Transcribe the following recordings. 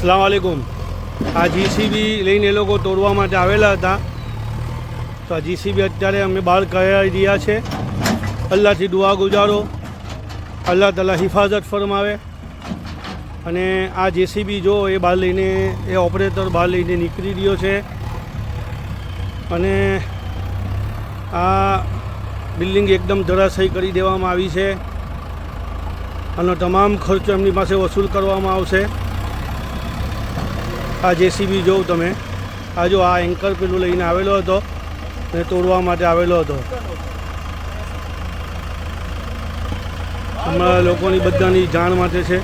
અસલામ આલેકુમ આ જીસીબી લઈને એ લોકો તોડવા માટે આવેલા હતા. તો આ જીસીબી અત્યારે અમે બહાર કરાવી રહ્યા છે. અલ્લાહથી દુઆ ગુજારો. અલ્લાહ તાલા હિફાજત ફરમાવે. અને આ જેસીબી જો એ બહાર લઈને, એ ઓપરેટર બહાર લઈને નીકળી રહ્યો છે. અને આ બિલ્ડિંગ એકદમ ધરાશયી કરી દેવામાં આવી છે. અને તમામ ખર્ચો એમની પાસે વસૂલ કરવામાં આવશે. આ જેસીબી જોઉં તમે. આ જો આ એન્કર પેલું લઈને આવેલો હતો અને તોડવા માટે આવેલો હતો. અમારા લોકોની બધાની જાણ માટે છે.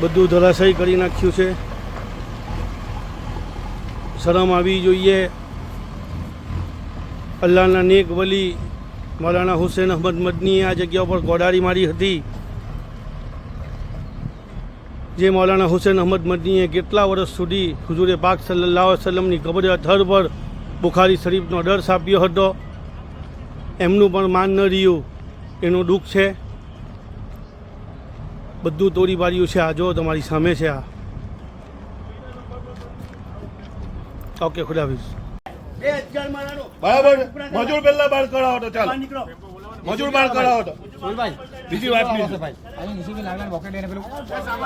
બધું ધરાશયી કરી નાખ્યું છે. શરમ આવી જોઈએ. અલ્લાહના નેક વલી, મૌલાના હુસેન અહમદ મદનીએ આ જગ્યા ઉપર ગોડારી મારી હતી. જે મૌલાના હુસેન અહમદ મદનીએ કેટલા વર્ષ સુધી હુજુરે પાક સલ્લાહ વસલમની કબરે થર પર બુખારી શરીફનો ડર્સ આપ્યો હતો. એમનું પણ માન ન રહ્યું. એનું દુઃખ છે. બધું તોડી પાડ્યું છે. આ જો તમારી સામે છે આ. ઓકે ખુદાફીઝ. બરાબર. મજૂર પહેલા બાર કરાવો તો ચાલો. મજૂર બાર કરાવો તો. બીજી વાત નહીં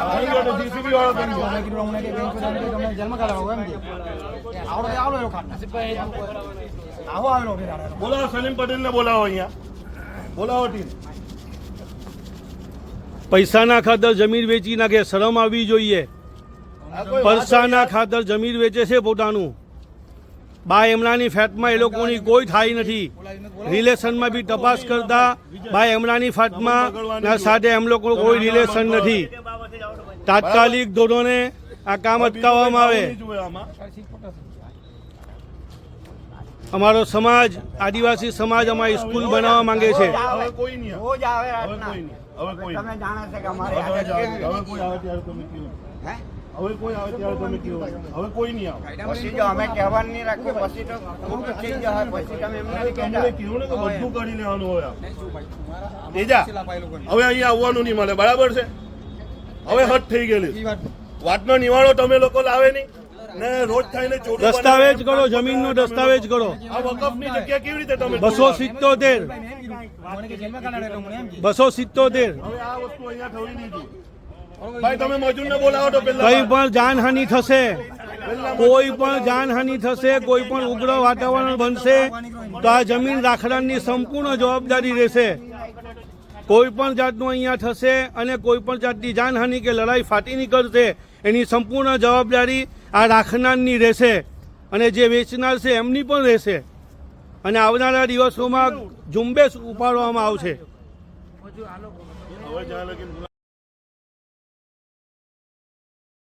આવી ગયો તો જીસીબી વાળો બની ગયો. બોલાવો સલીમ પટેલ ને બોલાવો અહીંયા. બોલાવો ટીમ. પૈસાના ખાતર જમીન વેચી નાખે શરમ આવવી જોઈએ? પરસાના ખાતર જમીન વેચે છે પોતાનું? બા એમનાની ફેટમાં એ લોકોની કોઈ થાય નથી. રિલેશનમાં બી તપાસ કરતા બા એમનાની ફેટમાં સાથે એમ લોકો કોઈ રિલેશન નથી. તાત્કાલિક ધોરણે આ કામ અટકાવવામાં આવે. અમારો સમાજ આદિવાસી સમાજ અમારી સ્કૂલ બનાવવા માંગે છે. હવે કોઈ નહીં. આવે. રોજ આવે. હવે કોઈ હવે હવે હવે આવે ત્યારે તમે કહો. હવે કોઈ હવે નહીં આવે. પછી જો અમે કહેવાનું નહીં રાખ્યું પછી તો ખૂબ થઈ જાય પછી તમે એમને નહીં તમને. કીધું ને કે બધું કરી લેવાનું હોય તેજા હવે અહીંયા આવવાનું નહીં મળે બરાબર છે? હવે હટ થઈ ગયેલી. વાતનો નિવાળો તમે લોકો લાવે નહીં. ને રોજ થઈને દસ્તાવેજ. કરો જમીનનો દસ્તાવેજ કરો. આ વકફની જગ્યા કેવી રીતે તમે બસો સિત્તોતેર. બસો સિત્તોતેર. હવે આ વસ્તુ અહીંયા થવી નહીં ભાઈ તમે મજૂરને બોલાવો તો કઈ પણ જાનહાનિ થશે કોઈ પણ જાનહાનિ થશે કોઈ પણ ઉગ્ર વાતાવરણ બનશે તો આ જમીન રાખડાની સંપૂર્ણ જવાબદારી રહેશે. કોઈ પણ જાતનું અહીંયા થશે અને કોઈ પણ જાતની જાનહાનિ કે લડાઈ ફાટી નીકળશે એની સંપૂર્ણ જવાબદારી આ રાખનારની રહેશે અને જે વેચનાર છે એમની પણ રહેશે. અને આવનારા દિવસોમાં ઝુંબેશ ઉપાડવામાં આવશે.